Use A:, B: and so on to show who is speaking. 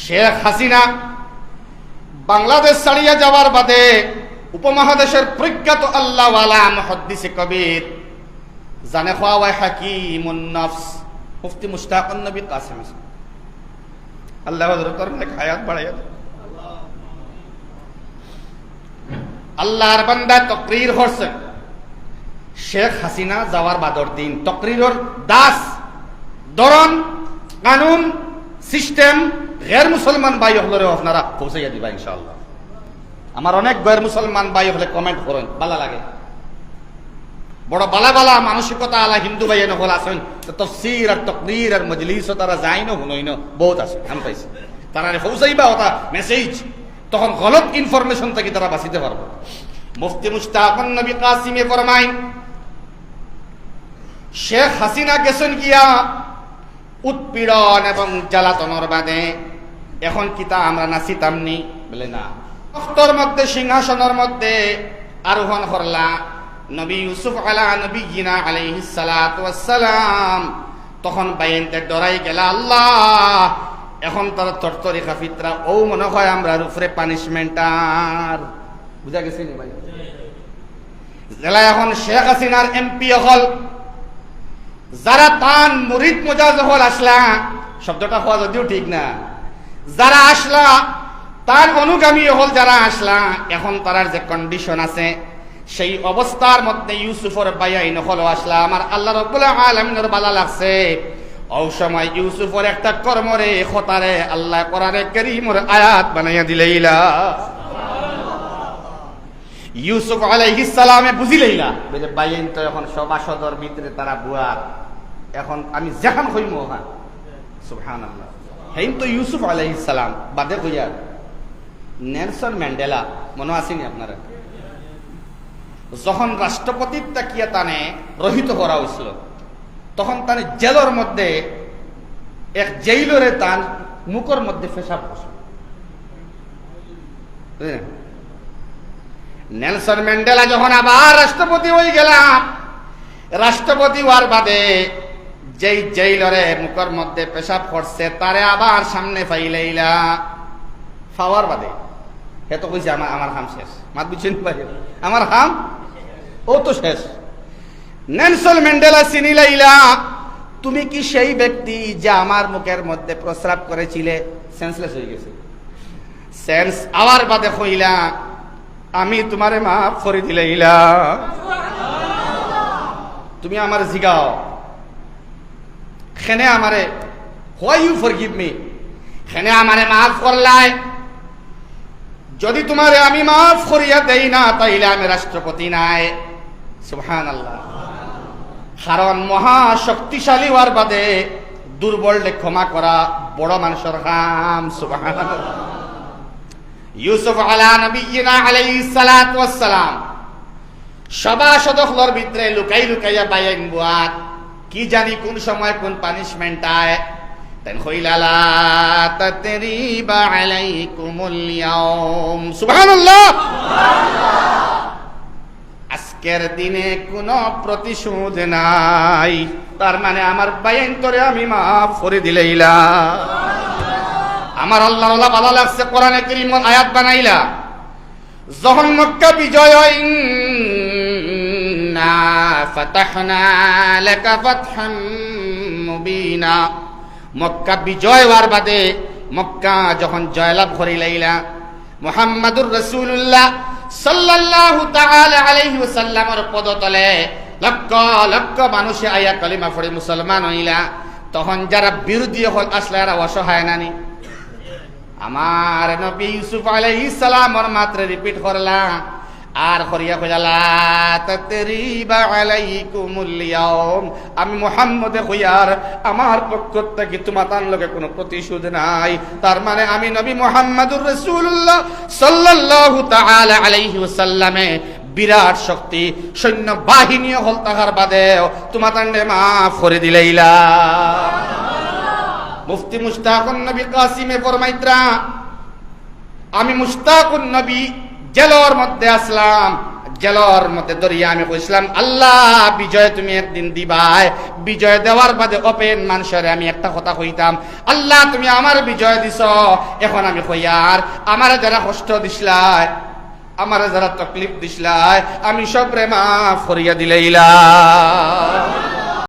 A: শেখ হাসিনা বাংলাদেশ ছাড়িয়ে যাওয়ার বাদে উপমহাদেশের প্রখ্যাত আল্লাহওয়ালা মহদ্দিসে কবির জানে খাওয়াই হাকিমুন নফস মুফতি মুশতাক নবী কাসিম আল্লাহ হযরতর নেক হায়াত বাড়াইয়া। আল্লাহর বান্দা তকরির করছেন শেখ হাসিনা যাওয়ার বাদর দিন, তকরিরর দাস দরন কানুন, সিস্টেম গের মুসলমান ভাই হলরে আপনারা পৌঁছাইয়া দিবা ইনশাআল্লাহ। আমার অনেক গের মুসলমান ভাই হলে কমেন্ট করেন ভালো লাগে। বড় বালা বালা মানসিকতা আলা হিন্দু ভাই নহল আছেন তফসির আর তকরির আর মজলিস তারা যায় না হুনই না বহুত আছে আমি পাইছি। তারা পৌঁছাইবা ওটা মেসেজ তখন গলত ইনফরমেশন থেকে তারা বাঁচিতে পারব। মুফতি মুস্তাফন নবী কাসিমে ফরমাইন, শেখ হাসিনা গেছেন গিয়া উৎপীড়ন এবং জ্বালাতনর বাদে এখন কিতা আমরা নাচিতামনি বলে না। তখ্তর মধ্যে, সিংহাসনের মধ্যে আরোহণ করলা নবী ইউসুফ আলা নবী গিনা আলাইহিস সালাতু ওয়াসসালাম। তখন বাইনতে ডরাই গেলা, আল্লাহ, এখন তার তরতরি খাফিতরা ও মনে হয় আমরা উপরে পানিশমেন্ট আর। বুঝা গেছি নি ভাই? জেলা এখন শেখ হাসিনার এমপি হল। যারা তান মুরিদ মোজাজ হল আসলা, শব্দটা হওয়া যদিও ঠিক না। যারা আসলা, তার অনুগামী হল যারা আসলা, এখন তারার যে কন্ডিশন আছে, সেই অবস্থার মধ্যে ইউসুফর বাইয়াই নহল আসলা। আমার আল্লাহ রব্বুল আলমিনের বালা লাগছে। ও সময় ইউসুফর একটা কর্মরে, খতারে, আল্লাহ কোরআনে করিমর আয়াত বানাইয়া দিলেইলা। ইউসুফ আলাইহিস সালামে বুঝিলেইলা বলে বাইন তো এখন সভাসদর ভিতরে তারা বুয়ার এখন আমি যেখান হইম ওখান সুবহানাল্লাহ। হেইন তো ইউসুফ আলাইহিস সালাম, বাদে কইয়া নেলসন ম্যান্ডেলা, মনে আসেনি আপনারা যখন রাষ্ট্রপতির তাকিয়া তানে রহিত করা হয়েছিল, তখন তানে জেলর মধ্যে, এক জেইলরে তান মুখর মধ্যে পেশাব বসে বুঝলেন? নেলসন ম্যান্ডেলা যখন আবার রাষ্ট্রপতি হয়ে গেলাম, রাষ্ট্রপতি হওয়ার বাদে যেই যেই জেইলরে মুখর মধ্যে পেশাব করছে, তারে আবার সামনে ফাইলাইলা। ফাওয়ার বাদে। হে তো কইছে, আমার আমার হাম শেষ। মাত বুঝছেন আমার হাম? ও তো শেষ। নেলসন ম্যান্ডেলা চিনিলাইলা তুমি কি সেই ব্যক্তি যে আমার মুখের মধ্যে প্রস্রাব করেছিলে? সেন্সলেস হয়ে গেছে। সেন্স আবার বাদে কইলা আমি তোমারে মাফ করে দিলাইলা। তুমি আমার জিগাও। খেনে আমারে why you for give me খেনে আমারে মাফ করলাই। যদি তোমারে আমি মাফ করিয়া দেই না, তাইলে আমি রাষ্ট্রপতি নাই। সুবহান আল্লাহ কারণ মহা শক্তিশালী হওয়ার বাদে দুর্বলকে ক্ষমা করা বড় মানুষের কাম সুবহান ইউসুফ আলা নবীনা আলাইহিস সালাতু ওয়াস সালাম। সভা সদখলর ভিতরে লুকাই লুকাইয়া বাইন বুয়াত কি জানি কোন সময় কোন পানিশমেন্ট আয়? তেন কইলালা তাতরিবা আলাইকুমুল ইয়াউম। সুবহানাল্লাহ! আজকের দিনে কোনো প্রতিশোধ নাই। তার মানে আমার বাইন তোরে আমি মাফ করে দিলেইলা। আমার আল্লাহ আল্লাহ ভালো লাগছে, কোরআনে করিম আয়াত বানাইলা। যখন মক্কা বিজয় হয় মক্কা বিজয় হওয়ার বাদে মক্কা যখন জয়লাভ করে লাইলা, মুহাম্মাদুর রাসূলুল্লাহ সাল্লাল্লাহু তাআলা আলাইহি ওয়াসাল্লামের পদতলে লক্ষ লক্ষ মানুষে আয়া কলিমা পড়ে মুসলমান হইলা। তখন যারা বিরোধী হল আসলে এরা অসহায় নানি। আমার নবী ইউসুফ আলাইহিস সালামর মাত্র রিপিট করলাম আর করিয়া কইলা তাতরিবা আলাইকুমুল ইয়াউম। আমি মুহাম্মদে কইয়ার, আমার পক্ষ থেকে তোমার তার লগে কোনো প্রতিশোধ নাই। তার মানে আমি নবী মুহাম্মদুর রাসূলুল্লাহ সাল্লাল্লাহু তাআলা আলাইহি ওয়াসাল্লামে বিরাট শক্তি সৈন্য বাহিনী হল তাহার বাদে তোমার তান্ডে মাফ করে দিলাইলা। মুফতি মুস্তাকুন নবী কাসিমে ফরমাইত্রা, আমি মুস্তাকুন নবী জেলর মধ্যে আসলাম, জেলর মধ্যে দরিয়া আমি কইছিলাম আল্লাহ, বিজয় তুমি একদিন দিবাই। বিজয় দেওয়ার বাদে ওপেন মানুষের আমি একটা কথা কইতাম, আল্লাহ, তুমি আমার বিজয় দিছ, এখন আমি কইয়ার আমার যারা কষ্ট দিসলাই, আমার যারা তকলিফ দিসলাই, আমি সব রে মাফ করিয়া দিলে ইলা